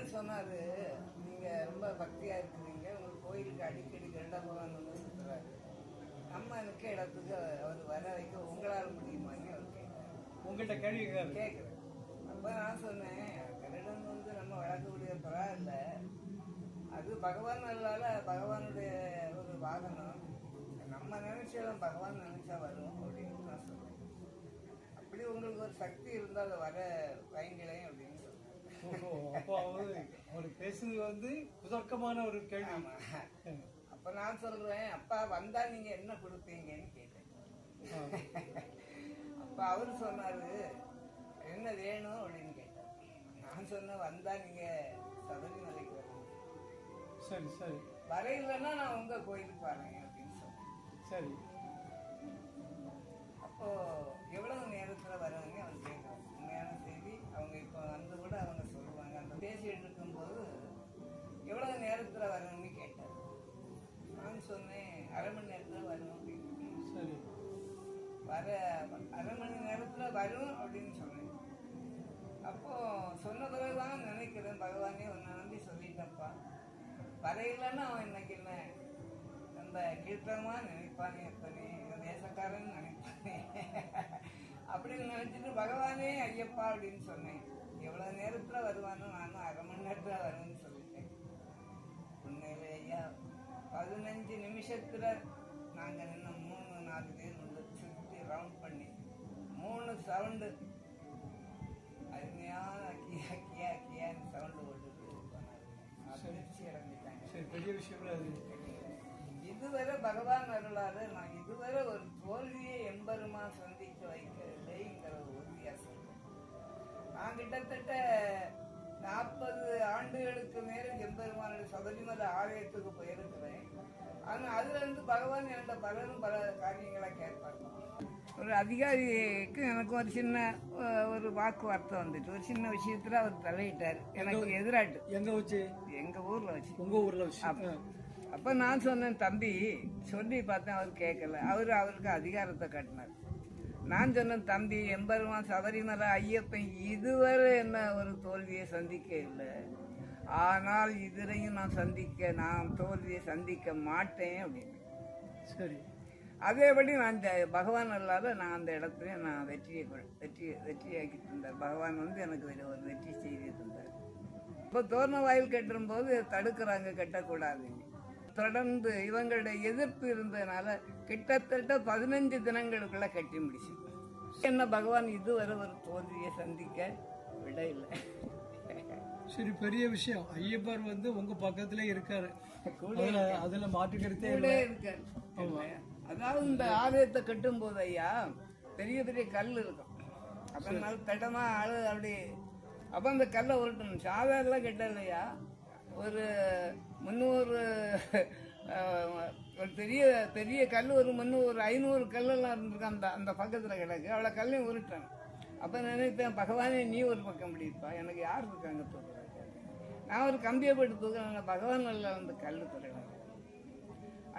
அவர் சொன்னாரு நீங்க ரொம்ப பக்தியா இருக்கிறீங்க. உங்க கோயிலுக்கு அடிக்கடி கருடாபகவான் வந்து சுத்துறாரு நம்ம இருக்க இடத்துக்கு அவர் வர வைக்க உங்களால் முடியுமான்னு அவர் கேட்டார். உங்கள்கிட்ட கேள்வி கேட்குறேன் அப்போ நான் சொன்னேன் கருடன் வந்து நம்ம வளர்க்கக்கூடிய பரவாயில்ல. அது பகவான் அல்லால பகவானுடைய ஒரு வாகனம். நம்ம நினைச்சாலும் பகவான் நினைச்சா வரும் அப்படின்னு நான் சொன்னேன். அப்படி உங்களுக்கு ஒரு சக்தி இருந்தால் அதை வர வைங்களேன் அப்படின்னு அப்போ அவரு அவர் பேசுனது வந்து குதர்க்கமான ஒரு கேள்வி. அப்ப நான் சொல்றேன் அப்பா வந்தா நீங்க என்ன கொடுப்பீங்கன்னு கேட்டேன். அப்ப அவரு சொன்னாரு என்ன வேணும்? அப்படின்னு கேட்டார் நான் சொன்னேன் வந்தா நீங்க சபரிமலைக்கு வரணும். சரி சரி. வர இல்லைன்னா நான் உங்க கோயிலுக்கு வரேன் அப்படின்னு சொன்னேன். சரி. அப்போ வர அரை மணி நேரத்தில் வரும் அப்படின்னு சொன்னேன். அப்போது சொன்ன பிறகுதான் நினைக்கிறேன். பகவானே உன்னை நம்பி சொல்லிட்டப்பா. வரையிலன்னா அவன் இன்னைக்கு என்ன? ரொம்ப கீர்த்தனமா நினைப்பானே எத்தனை தேசக்காரன் நினைப்பானே. அப்படின்னு நினச்சிட்டு பகவானே ஐயப்பா அப்படின்னு சொன்னேன். எவ்வளோ நேரத்தில் வருவானோ நானும் அரை மணி நேரத்தில் வருவேன்னு சொல்லிட்டேன். உண்மையிலே ஐயா பதினஞ்சு நிமிஷத்தில் நாங்கள் நின்று மூணு நாலு பேர் ரவுண்ட் பண்ணி மூணு சவுண்டு அருமையான கியா கியா கியான்னு சவுண்டு போனாரு. அதிர்ச்சி அடைஞ்சிட்டாங்க சரி. பெரிய விஷயம் அது. இதுவரை பகவான் அருளால நான் இதுவரை ஒரு தோல்வியை எம்பெருமா சந்திக்க வைக்கவில்லைங்கிற ஒரு உறுதியா சொல்றேன் நான் கிட்டத்தட்ட நாற்பது ஆண்டுகளுக்கு மேல எம்பெருமானுடைய சபரிமலை ஆலயத்துக்கு போயிருக்கிறேன். ஆனா அதுல இருந்து பகவான் என்கிட்ட பலரும் பல காரியங்களை கேட்பாங்க ஒரு அதிகாரிக்கு எனக்கு ஒரு சின்ன ஒரு வாக்குவார்த்தை வந்துட்டு ஒரு சின்ன விஷயத்துல அவர் தலையிட்டார். எனக்கு எதிராட்டு. எங்க வச்சு? எங்க ஊர்ல வச்சு. உங்க ஊர்ல வச்சு. அப்ப நான் சொன்னேன் தம்பி சொல்லி பார்த்தேன் அவர் கேட்கல அவர் அவருக்கு அதிகாரத்தை கட்டினார். நான் சொன்னேன் தம்பி எம்பெருமான் சபரிமலை ஐயப்பன் இதுவரை என்ன ஒரு தோல்வியை சந்திக்க இல்லை. ஆனால் இதுவரையும் நான் சந்திக்க நான் தோல்வியை சந்திக்க மாட்டேன் அப்படின்னு. சரி. அதேபடி நான் இந்த பகவான் அல்லாத நான் அந்த இடத்துல நான் வெற்றியை வெற்றி வெற்றியாக்கி தந்தார் பகவான் வந்து எனக்கு ஒரு வெற்றி செய்தி தந்தார். இப்போ தோரண வாயில் கட்டும்போது தடுக்கிறாங்க கட்டக்கூடாதுங்க தொடர்ந்து இவங்களுடைய எதிர்ப்பு இருந்ததுனால கிட்டத்தட்ட பதினஞ்சு தினங்களுக்குள்ள கட்டி முடிச்சு என்ன பகவான் இதுவரை ஒரு தோல்வியை சந்திக்க விட இல்லை சரி பெரிய விஷயம். ஐயப்பர் வந்து உங்க பக்கத்துல இருக்காரு. அதுல கூட இருக்காரு. அதாவது இந்த ஆலயத்தை கட்டும் போது ஐயா பெரிய பெரிய கல் இருக்கும். நல்ல தடமா ஆளு அப்படி அப்ப அந்த கல்லை உருட்டணும். சாதாரண கட்டலையா ஒரு முந்நூறு ஒரு பெரிய பெரிய கல் ஒரு முந்நூறு ஐநூறு கல்லெல்லாம் இருந்திருக்கு அந்த அந்த பக்கத்துல கிடக்கு. அவ்வளோ கல்லையும் உருட்டணும். அப்ப நினைப்பேன் பகவானே நீ ஒரு பக்கம் முடிப்பா எனக்கு யார் இருக்காங்க தூக்குறாங்க நான் ஒரு கம்பியை போட்டு தூக்குறேன். பகவான் நல்ல வந்து கல் துறையில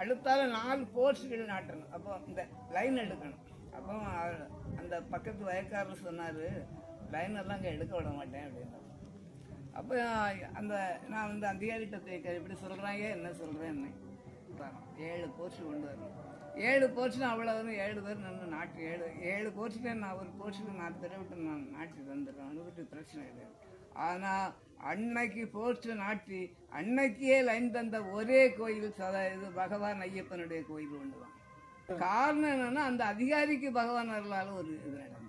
அடுத்தால நாலு போஸ்ட்கள் நாட்டணும். அப்போ இந்த லைன் எடுக்கணும். அப்போ அவர் அந்த பக்கத்து வயக்காரர் சொன்னார் லைன் எல்லாம் அங்கே எடுக்க விட மாட்டேன் அப்படின்னு அப்போ அந்த நான் வந்து அதிகாரிகிட்ட தேக்க இப்படி சொல்கிறாங்க என்ன சொல்கிறேன்னு ஏழு போஸ்ட் கொண்டு வரணும். ஏழு போர்ஷன் அவ்வளோ வரும் ஏழு பேர் நின்று நாட்டு ஏழு ஏழு போர்ஷன் நான் ஒரு போர்ஷனுக்கு நாலு பேரை விட்டு நான் நாட்டி தந்துடுறேன். அது விட்டு பிரச்சனை கிடையாது. ஆனால் அன்னைக்கு போற்று நாட்டி அன்னைக்கே லைன் தந்த ஒரே கோயில் சத இது பகவான் ஐயப்பனுடைய கோயில் ஒன்று தான் காரணம் என்னன்னா அந்த அதிகாரிக்கு பகவான் அருளால ஒரு இது நடக்கும்